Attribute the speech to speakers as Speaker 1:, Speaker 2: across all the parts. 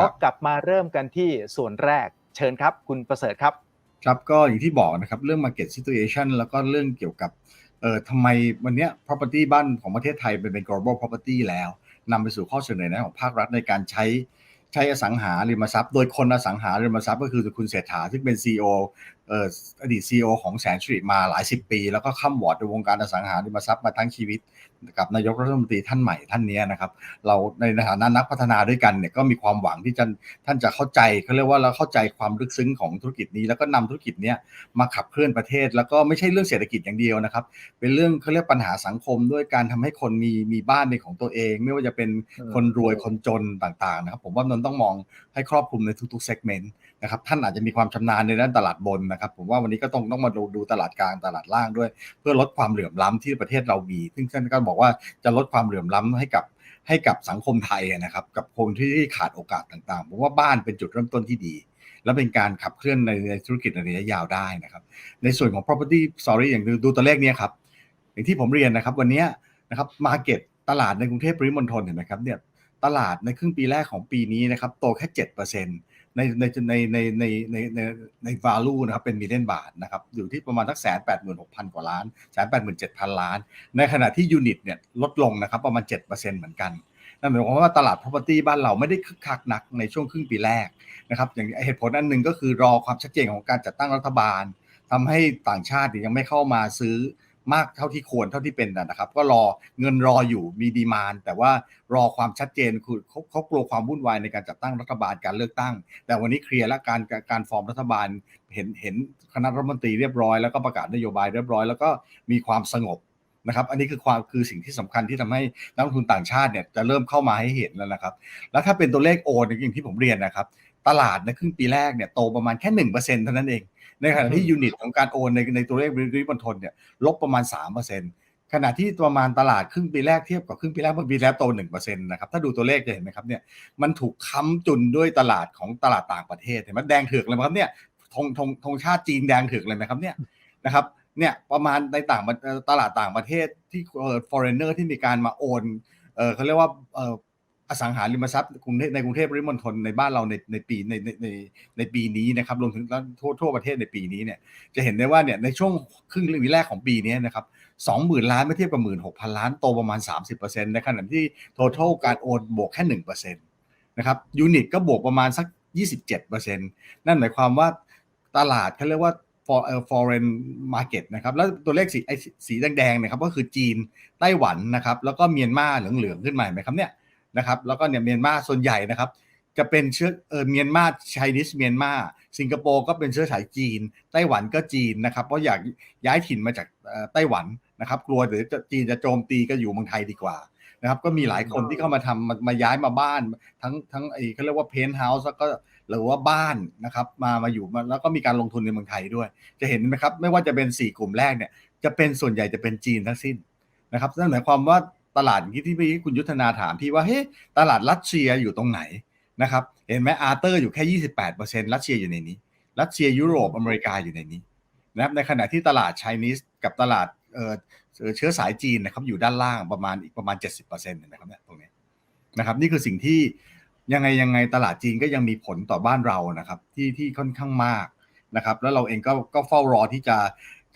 Speaker 1: ครับ
Speaker 2: กลับมาเริ่มกันที่ส่วนแรกเชิญครับ คุณประเสริฐครับ
Speaker 1: ครับก็อย่างที่บอกนะครับเรื่อง market situation แล้วก็เรื่องเกี่ยวกับเอ่อทำไมวันเนี้ย property บ้านของประเทศไทยเป็นเป็น global property แล้วนำไปสู่ข้อเสนอแนะของภาครัฐในการใช้ใช้อสังหาริมทรัพย์ โดยคนอสังหาริมทรัพย์ก็คือคุณเศรษฐาซึ่งเป็น CEO เอดีต CEO ของแสนสิริมาหลายสิบปี แล้วก็ข้ามวอร์ดในวงการอสังหาริมทรัพย์มาทั้งชีวิตกับนายกรัฐมนตรีท่านใหม่ท่านนี้นะครับ เราในฐานะนักพัฒนาด้วยกันเนี่ยก็มีความหวังที่จะท่านจะเข้าใจเขาเรียกว่าเราเข้าใจความลึกซึ้งของธุรกิจนี้ แล้วก็นำธุรกิจนี้มาขับเคลื่อนประเทศ แล้วก็ไม่ใช่เรื่องเศรษฐกิจอย่างเดียวนะครับ เป็นเรื่องเขาเรียกปัญหาสังคมด้วยการทำให้คนมีมีบ้านเป็นของตัวเอง ไม่ว่าจะเป็นคนรวยคนจนต่างๆนะครับ ผมว่ามันต้องมองให้ครอบคลุมในทุกๆเซกเมนต์ นะครับท่านอาจจะมีความชำนาญในด้านตลาดบนนะครับ ผมว่าวันนี้ก็ต้องต้องมาดูดูตลาดกลางตลาดล่างด้วย เพื่อลดความเหลื่อมล้ำที่ประเทศเรามี ซึ่งท่านก็บอกว่าจะลดความเหลื่อมล้ำให้กับให้กับสังคมไทยนะครับ กับคนที่ขาดโอกาสต่างๆผมว่าบ้านเป็นจุดเริ่มต้นที่ดี และเป็นการขับเคลื่อนในธุรกิจในระยะยาวได้นะครับ ในส่วนของ property sorry อย่างดูดูตัวเลขเนี้ยครับอย่างที่ผมเรียนนะครับวันนี้นะครับ market ตลาดในกรุงเทพปริมณฑลเห็นไหมครับเนี่ยตลาดในครึ่งปีแรกของปีนี้นะครับโตแค่เจ็ดเปอร์เซ็นต์ ในในในในในในในใน value นะครับเป็นมิลเลนบาทนะครับอยู่ที่ประมาณสักแสนแปดหมื่นหกพันกว่าล้านแสนแปดหมื่นเจ็ดพันล้าน ในขณะที่ยูนิตเนี่ยลดลงนะครับประมาณเจ็ดเปอร์เซ็นต์เหมือนกันนั่นหมายความว่าตลาด property บ้านเราไม่ได้คึกคักนักในช่วงครึ่งปีแรกนะครับอย่างเหตุผลอันหนึ่งก็คือรอความชัดเจนของการจัดตั้งรัฐบาลทำให้ต่างชาติยังไม่เข้ามาซื้อ มากเท่าที่ควรเท่าที่เป็นนะครับ ก็รอเงินรออยู่มีดีมานแต่ว่ารอความชัดเจนคือเขาเขากลัวความวุ่นวายในการจัดตั้งรัฐบาลการเลือกตั้ง แต่วันนี้เคลียร์และการการการฟอร์มรัฐบาลเห็นเห็นคณะรัฐมนตรีเรียบร้อยแล้วก็ประกาศนโยบายเรียบร้อยแล้วก็มีความสงบนะครับอันนี้คือความคือสิ่งที่สำคัญที่ทำให้นักลงทุนต่างชาติเนี่ยจะเริ่มเข้ามาให้เห็นแล้วนะครับ แล้วถ้าเป็นตัวเลขโอนอย่างที่ผมเรียนนะครับ ตลาดในครึ่งปีแรกเนี่ยโตประมาณแค่หนึ่งเปอร์เซ็นต์เท่านั้นเองในขณะที่ยูนิตของการโอนในในตัวเลขริบอนทนเนี่ยลบประมาณ3%เปอร์เซ็นต์ขณะที่ประมาณตลาดครึ่งปีแรกเทียบกับครึ่งปีแรกเมื่อปีแล้วโต1%นะครับถ้าดูตัวเลขจะเห็นไหมครับเนี่ยมันถูกค้ำจุนด้วยตลาดของตลาดต่างประเทศเห็นไหมแดงเถือกเลยไหมครับเนี่ยธงธงธงชาติจีนแดงเถือกเลยไหมครับเนี่ยนะครับเนี่ยประมาณในต่างประเอ่อตลาดต่างประเทศที่เอ่อ foreigner ที่มีการมาโอนเออเขาเรียกว่าเออ อสังหาริมทรัพย์กรุงเทพในกรุงเทพปริมณฑลในบ้านเราในในปีในในในในปีนี้นะครับรวมถึงทั่วทั่วประเทศในปีนี้เนี่ยจะเห็นได้ว่าเนี่ยในช่วงครึ่งปีแรกของปีนี้นะครับสองหมื่นล้านเมื่อเทียบกับหมื่นหกพันล้านโตประมาณ 30%ในขณะที่ total การโอนบวกแค่หนึ่งเปอร์เซ็นต์นะครับยูนิตก็บวกประมาณสัก 27%นั่นหมายความว่าตลาดเขาเรียกว่า for เอ่อ foreign market นะครับแล้วตัวเลขสีไอสีแดงๆนี่ยครับก็คือจีนไต้หวันนะครับแล้วก็เมียนมาเหลืองๆขึ้นมาเห็นไหมครับเนี่ย นะครับแล้วก็เนี่ยเมียนมาส่วนใหญ่นะครับ จะเป็นเชื้อเออเมียนมาไชนีสเมียนมาสิงคโปร์ก็เป็นเชื้อสายจีน ไต้หวันก็จีนนะครับ เพราะอยากย้ายถิ่นมาจากเอ่อไต้หวันนะครับ กลัวเดี๋ยวจะจีนจะโจมตีก็อยู่เมืองไทยดีกว่านะครับ ก็มีหลายคนที่เข้ามาทำมามาย้ายมาบ้าน ทั้งทั้งไอ้เขาเรียกว่าเพนท์เฮาส์แล้วก็หรือว่าบ้านนะครับมามาอยู่มาแล้วก็มีการลงทุนในเมืองไทยด้วย จะเห็นไหมครับ ไม่ว่าจะเป็น 4 กลุ่มแรกเนี่ยจะเป็นส่วนใหญ่จะเป็นจีนทั้งสิ้นนะครับนั่นหมายความว่า ตลาดที่ที่พี่คุณยุทธนาถามพี่ว่าเฮ้ตลาดรัสเซียอยู่ตรงไหนนะครับเห็นไหมอาร์เตอร์อยู่แค่ 28%รัสเซียอยู่ในนี้รัสเซียยุโรปอเมริกาอยู่ในนี้นะครับในขณะที่ตลาดไชนีสกับตลาดเออเชื้อสายจีนนะครับอยู่ด้านล่างประมาณอีกประมาณ 70%เห็นไหมครับเนี่ยตรงนี้นะครับนี่คือสิ่งที่ยังไงยังไงตลาดจีนก็ยังมีผลต่อบ้านเรานะครับที่ที่ค่อนข้างมากนะครับแล้วเราเองก็ก็เฝ้ารอที่จะ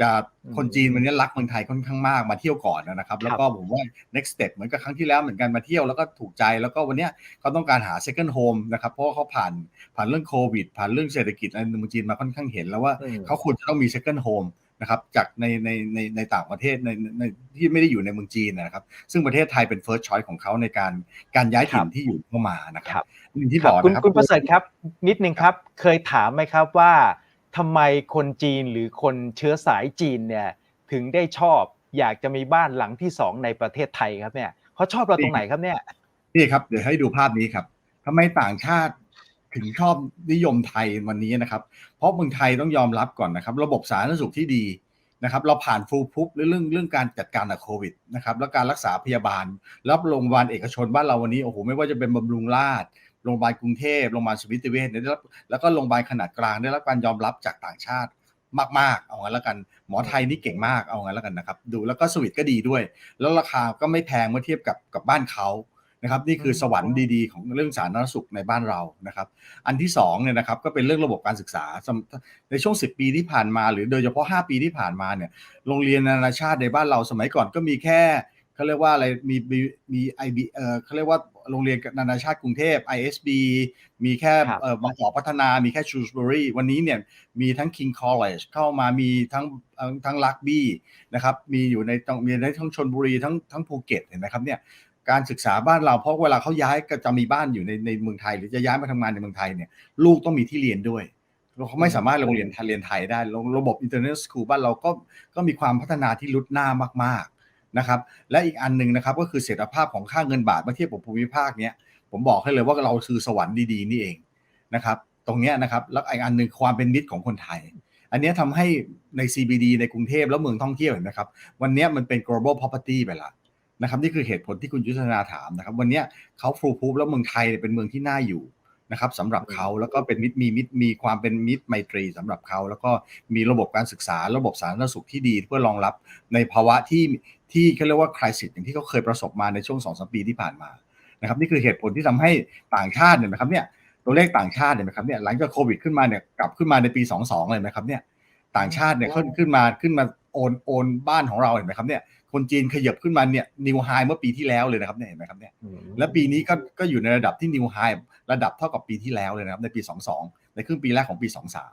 Speaker 1: จะ
Speaker 2: อืม
Speaker 1: คนจีนวันนี้รักเมืองไทยค่อนข้างมากมาเที่ยวก่อนนะครับ แล้วก็ผมว่า next step เหมือนกับครั้งที่แล้วเหมือนกันมาเที่ยวแล้วก็ถูกใจแล้วก็วันเนี้ยเขาต้องการหา second home นะครับเพราะว่าเขาผ่านผ่านเรื่องโควิด ผ่านเรื่องเศรษฐกิจในเมืองจีนมาค่อนข้างเห็นแล้วว่า
Speaker 2: อืม
Speaker 1: เขาควรจะต้องมี second home นะครับจากในในในในต่างประเทศในในที่ไม่ได้อยู่ในเมืองจีนนะครับ ซึ่งประเทศไทยเป็น first choice ของเขาในการการย้ายถิ่นที่อยู่เข้ามานะค
Speaker 2: ครั
Speaker 1: รับบอย่างที่
Speaker 2: ครับ
Speaker 1: บอก
Speaker 2: คุณ
Speaker 1: นะครับ
Speaker 2: คุณประเสริฐครับนิดนึงครับ เคยถามไหมครับว่า ทำไมคนจีนหรือคนเชื้อสายจีนเนี่ยถึงได้ชอบอยากจะมีบ้านหลังที่สองในประเทศไทยครับเนี่ยเขาชอบเราตรงไหนครับเนี่ย
Speaker 1: นี่ครับเดี๋ยวให้ดูภาพนี้ครับทำไมต่างชาติถึงชอบนิยมไทยวันนี้นะครับ เพราะเมืองไทยต้องยอมรับก่อนนะครับ ระบบสาธารณสุขที่ดีนะครับเราผ่านฟูลพุบเรื่องเรื่องการจัดการกับโควิดนะครับแล้วการรักษาพยาบาลแล้วโรงพยาบาลเอกชนบ้านเราวันนี้โอ้โหไม่ว่าจะเป็นบำรุงราษฎร์ โรงพยาบาลกรุงเทพโรงพยาบาลสมิติเวชเนี่ยได้รับแล้วก็โรงพยาบาลขนาดกลางได้รับการยอมรับจากต่างชาติมากๆ เอางั้นแล้วกัน หมอไทยนี่เก่งมากเอางั้นแล้วกันนะครับ ดูแล้วก็สวิตก็ดีด้วย แล้วราคาก็ไม่แพงเมื่อเทียบกับกับบ้านเขานะครับนี่คือสวรรค์ดีๆ ของเรื่องสาธารณสุขในบ้านเรานะครับ อันที่สองเนี่ยนะครับก็เป็นเรื่องระบบการศึกษาสำในช่วง 10 ปีที่ผ่านมา หรือโดยเฉพาะ 5 ปีที่ผ่านมาเนี่ยโรงเรียนนานาชาติในบ้านเราสมัยก่อนก็มีแค่ เขาเรียกว่าอะไรมีมีมีไอบีเออเขาเรียกว่าโรงเรียนนานาชาติกรุงเทพ ISB มีแค่
Speaker 2: ครับ
Speaker 1: เออบางกอกพัฒนามีแค่ Shrewsbury วันนี้เนี่ยมีทั้ง King College เข้ามามีทั้งทั้งทั้งลักบี้นะครับมีอยู่ในต้องมีในทั้งชนบุรีทั้งทั้งภูเก็ตเห็นไหมครับเนี่ยการศึกษาบ้านเราเพราะเวลาเขาย้ายก็จะมีบ้านอยู่ในในเมืองไทย หรือจะย้ายมาทำงานในเมืองไทยเนี่ยลูกต้องมีที่เรียนด้วยเขาไม่สามารถโรงเรียนไทยเรียนไทยได้ ระบบ Internet School บ้านเราก็ก็มีความพัฒนาที่ลุดหน้ามากๆ นะครับและอีกอันหนึ่งนะครับก็คือเสถียรภาพของค่าเงินบาทเมื่อเทียบกับภูมิภาคเนี้ยผมบอกให้เลยว่าเราคือสวรรค์ดีๆนี่เองนะครับตรงเนี้ยนะครับแล้วอีกอันหนึ่งความเป็นมิตรของคนไทย อันเนี้ยทำให้ใน CBD ในกรุงเทพแล้วเมืองท่องเที่ยวเห็นไหมครับวันเนี้ยมันเป็น global property ไปละนะครับนี่คือเหตุผลที่คุณยุทธนาถามนะครับวันเนี้ยเขาฟูลพูฟแล้วเมืองไทยเป็นเมืองที่น่าอยู่นะครับสำหรับเขาแล้วก็เป็นมิตรมีมิตรมีความเป็นมิตรไมตรีสำหรับเขาแล้วก็มีระบบการศึกษาระบบสาธารณสุขที่ดีเพื่อรองรับในภาวะที่ ที่เขาเรียกว่าคริสิสอย่างที่เขาเคยประสบมาในช่วงสองสปีที่ผ่านมานะครับนี่คือเหตุผลที่ทำให้ต่างชาติเนี่ยนะครับเนี่ยตัวเลขต่างชาติเนี่ยนะครับเนี่ยหลังจากโควิดขึ้นมาเนี่ยกลับขึ้นมาในปี 22 เลยนะครับเนี่ยต่างชาติเนี่ยขึ้นขึ้นมาขึ้นมาโอนโอนบ้านของเราเห็นไหมครับเนี่ยคนจีนขยับขึ้นมาเนี่ยนิวไฮเมื่อปีที่แล้วเลยนะครับเนี่ยเห็นไหมครับเนี่ยและปีนี้ก็ก็อยู่ในระดับที่นิวไฮระดับเท่ากับปีที่แล้วเลยนะครับในปี 22 ในครึ่งปีแรกของปี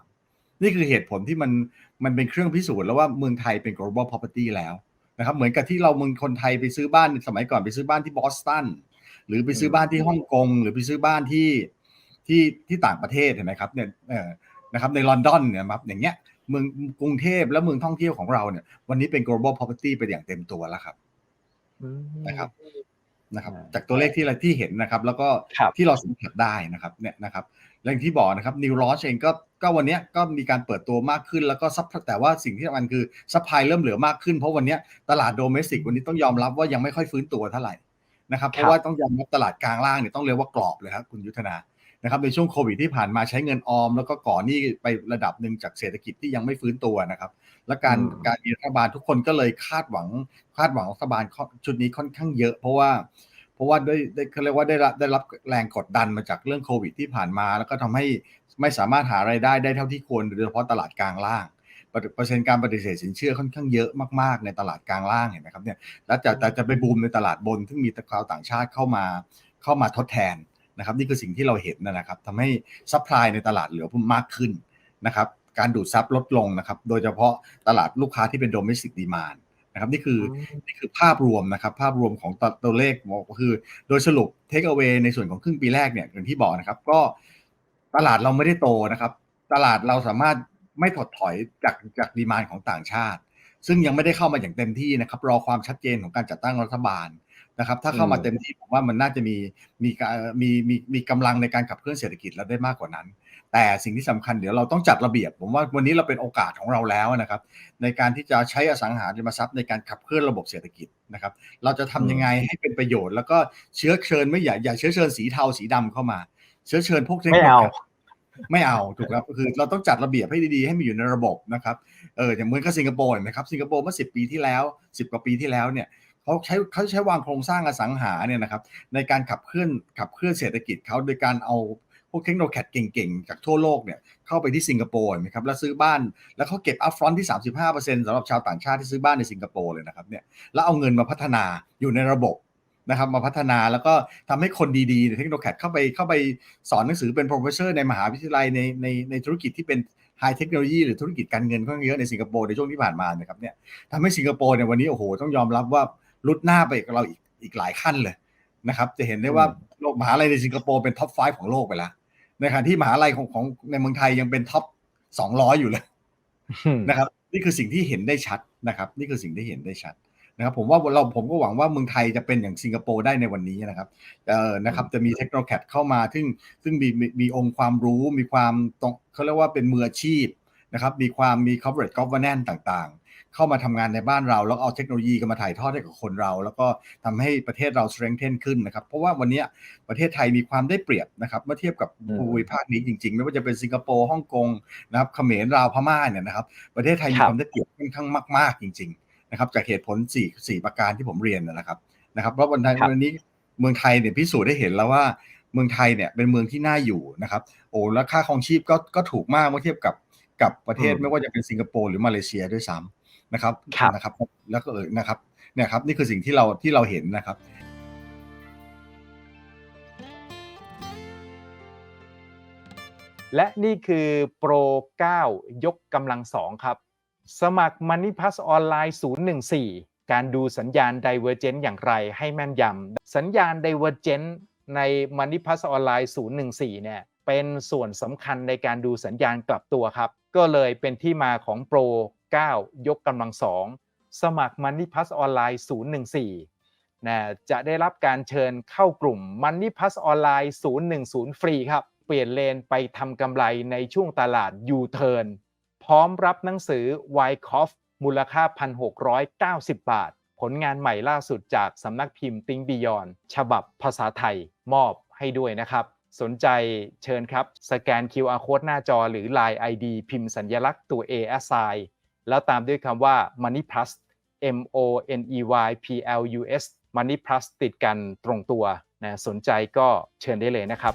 Speaker 1: 23 นี่คือเหตุผลที่มันมันเป็นเครื่องพิสูจน์แล้วว่าเมืองไทยเป็น global property แล้ว นะครับเหมือนกับที่เราเมืองคนไทยไปซื้อบ้านสมัยก่อนไปซื้อบ้านที่บอสตันหรือไปซื้อบ้านที่ฮ่องกงหรือไปซื้อบ้านที่ที่ที่ต่างประเทศเห็นไหมครับเนี่ยเออนะครับในลอนดอนเนี่ยครับอย่างเงี้ยเมืองกรุงเทพและเมืองท่องเที่ยวของเราเนี่ย วันนี้เป็น global property ไปอย่างเต็มตัวแล้วครับนะครับนะครับ
Speaker 2: อ่า
Speaker 1: จากตัวเลขที่เราที่เห็นนะครับ แล้วก็
Speaker 2: ครับ
Speaker 1: ที่เราสัมผัสได้นะครับ เนี่ยนะครับ และอย่างที่บอกนะครับนิวลอชเองก็ก็วันเนี้ยก็มีการเปิดตัวมากขึ้น แล้วก็ซับแต่ว่าสิ่งที่สำคัญคือซัพพลายเริ่มเหลือมากขึ้นเพราะวันเนี้ยตลาดโดเมสติกวันนี้ต้องยอมรับว่ายังไม่ค่อยฟื้นตัวเท่าไหร่นะครับเพราะว่าต้องยอมรับตลาดกลางล่างเนี่ยต้องเรียกว่ากรอบเลยครับคุณยุทธนานะครับในช่วงโควิดที่ผ่านมาใช้เงินออม แล้วก็ก่อหนี้ไประดับหนึ่งจากเศรษฐกิจที่ยังไม่ฟื้นตัวนะครับ และการ
Speaker 2: อืม
Speaker 1: การมีรัฐบาลทุกคนก็เลยคาดหวังคาดหวังรัฐบาลชุดนี้ค่อนข้างเยอะ เพราะว่า เพราะว่าได้ได้เขาเรียกว่าได้รับได้รับแรงกดดันมาจากเรื่องโควิดที่ผ่านมา แล้วก็ทำให้ไม่สามารถหารายได้ได้เท่าที่ควรโดยเฉพาะตลาดกลางล่างเปอร์เซ็นต์การปฏิเสธสินเชื่อค่อนข้างเยอะมากๆในตลาดกลางล่างเห็นไหมครับเนี่ยแล้วจะแต่จะไปบูมในตลาดบนซึ่งมีตะคาวต่างชาติเข้ามาเข้ามาทดแทนนะครับนี่คือสิ่งที่เราเห็นนะครับทำให้ซัพพลายในตลาดเหลือเพิ่มมากขึ้นนะครับการดูดซับลดลงนะครับโดยเฉพาะตลาดลูกค้าที่เป็น domestic demand นะครับนี่คือนี่คือภาพรวมนะครับ ภาพรวมของตัวตัวเลขก็คือ โดยสรุป take away ในส่วนของครึ่งปีแรกเนี่ยอย่างที่บอกนะครับ ก็ตลาดเราไม่ได้โตนะครับ ตลาดเราสามารถไม่ถดถอยจากจากดีมานของต่างชาติ ซึ่งยังไม่ได้เข้ามาอย่างเต็มที่นะครับ รอความชัดเจนของการจัดตั้งรัฐบาล นะครับ ถ้าเข้ามา
Speaker 2: อืม
Speaker 1: เต็มที่ผมว่ามันน่าจะมีมีการมีมีมีกำลังในการขับเคลื่อนเศรษฐกิจแล้วได้มากกว่านั้น แต่สิ่งที่สำคัญเดี๋ยวเราต้องจัดระเบียบ ผมว่าวันนี้เราเป็นโอกาสของเราแล้วนะครับ ในการที่จะใช้อสังหาริมทรัพย์ในการขับเคลื่อนระบบเศรษฐกิจนะครับ เราจะทำยังไงให้เป็นประโยชน์ แล้วก็เชื้อเชิญไม่อย่าอย่าเชื้อเชิญสีเทาสีดำเข้ามา เชื้อเชิญพวกทคโน
Speaker 2: ไม่
Speaker 1: โล
Speaker 2: เอา
Speaker 1: ยีไม่เอาถูกครับก็คือเราต้องจัดระเบียบให้ดีๆ ให้มันอยู่ในระบบนะครับเอออย่างเหมือนกับสิงคโปร์เห็นะครับสิงคโปร์เมื่อสิปีที่แล้วสิบกว่าปีที่แล้วเนี่ย เขาใช้เขาใช้วางโครงสร้างอสังหาเนี่ยนะครับในการขับเคลื่อนขับเคลื่อนเศรษฐกิจเขาโดยการเอาพวกเทคโนโลยีเก่งๆ จากทั่วโลกเนี่ยเข้าไปที่สิงคโปร์นะครับแล้วซื้อบ้านแล้วเขาเก็บอัพฟรอนที่ 35%สำหรับชาวต่างชาติที่ซื้อบ้านในสิงคโปร์เลยนะครับเนี่ยแล้วเอาเงินมาพัฒนาอยู่ในระบบนะครับมาพัฒนาแล้วก็ทำให้คนดีๆในเทคโนโลยีเข้าไปเข้าไปสอนหนังสือเป็น professor ในมหาวิทยาลัยในในในธุรกิจที่เป็นไฮเทคโนโลยีหรือธุรกิจการเงินค่อนข้างเยอะในสิงคโปร์ในช่วงที่ผ่านมานะครับเนี่ยทำให้สิงคโปร์เนี่ยวันนี้โอ้โหต้องยอมรับว่า ลุดหน้าไปกับเราอีกอีกหลายขั้นเลยนะครับ จะเห็นได้ว่าโลกมหาลัยในสิงคโปร์เป็นท็อป 5 ของโลกไปแล้วในขณะที่มหาลัยของของในเมืองไทยยังเป็นท็อป 200 อยู่เลยนะครับ นี่คือสิ่งที่เห็นได้ชัดนะครับ นี่คือสิ่งที่เห็นได้ชัดนะครับผมว่าเราผมก็หวังว่าเมืองไทยจะเป็นอย่างสิงคโปร์ได้ในวันนี้นะครับเออนะครับจะมีเทคโนโลยีเข้ามา ซึ่งซึ่งมีมีมีองค์ความรู้มีความตรงเขาเรียกว่าเป็นมืออาชีพนะครับมีความมี corporate governance ต่างๆ เข้ามาทำงานในบ้านเรา แล้วเอาเทคโนโลยีก็มาถ่ายทอดให้กับคนเรา แล้วก็ทำให้ประเทศเรา strengthen ขึ้นนะครับ เพราะว่าวันเนี้ยประเทศไทยมีความได้เปรียบนะครับเมื่อเทียบกับ
Speaker 2: อืม
Speaker 1: ภูมิภาคนี้จริง ๆ ไม่ว่าจะเป็นสิงคโปร์ฮ่องกงนะครับเขมรลาวพม่าเนี่ยนะครับ ประเทศไทยมี
Speaker 2: ครับ
Speaker 1: ความได้เปรียบค่อนข้างมาก ๆ จริง ๆ นะครับ จากเหตุผล4 4ประการที่ผมเรียนนะครับนะครับเพราะวันไทย
Speaker 2: ครับ
Speaker 1: วันนี้เมืองไทยเนี่ยพิสูจน์ได้เห็นแล้วว่าเมืองไทยเนี่ยเป็นเมืองที่น่าอยู่นะครับ โอ้แล้วค่าครองชีพก็ก็ถูกมากเมื่อเทียบกับกับประเทศ
Speaker 2: อืม
Speaker 1: ไม่ว่าจะเป็นสิงคโปร์หรือมาเลเซียด้วยซ้ำ นะครับ
Speaker 2: ครับ
Speaker 1: นะครับแล้วก็เออนะครับเนี่ยครับนี่คือสิ่งที่เราที่เราเห็นนะครับ
Speaker 2: และนี่คือโปร 9 ยกกำลังสองครับ สมัคร Money Plus ออนไลน์ 014 การดูสัญญาณ Divergent อย่างไรให้แม่นยำ สัญญาณ Divergent ใน Money Plus ออนไลน์ 014 เนี่ย เป็นส่วนสำคัญในการดูสัญญาณกลับตัวครับ ก็เลยเป็นที่มาของโปร 9 ยกกำลังสองสมัคร Money Plus ออนไลน์ 014นะจะได้รับการเชิญเข้ากลุ่ม Money Plus ออนไลน์ 010 ฟรีครับ เปลี่ยนเลนไปทำกำไรในช่วงตลาด U-turn พร้อมรับหนังสือ y c o f มูลค่า 1,690 บาท ผลงานใหม่ล่าสุดจากสำนักพิมพ์ Think Beyond ฉบับภาษาไทยมอบให้ด้วยนะครับ สนใจเชิญครับ สแกน QR Code หน้าจอหรือ Line ID พิมพ์สัญลักษณ์ตัว A s i แล้วตามด้วยคำว่า Money Plus M O N E Y P L U S Money Plus ติดกันตรงตัวนะสนใจก็เชิญได้เลยนะครับ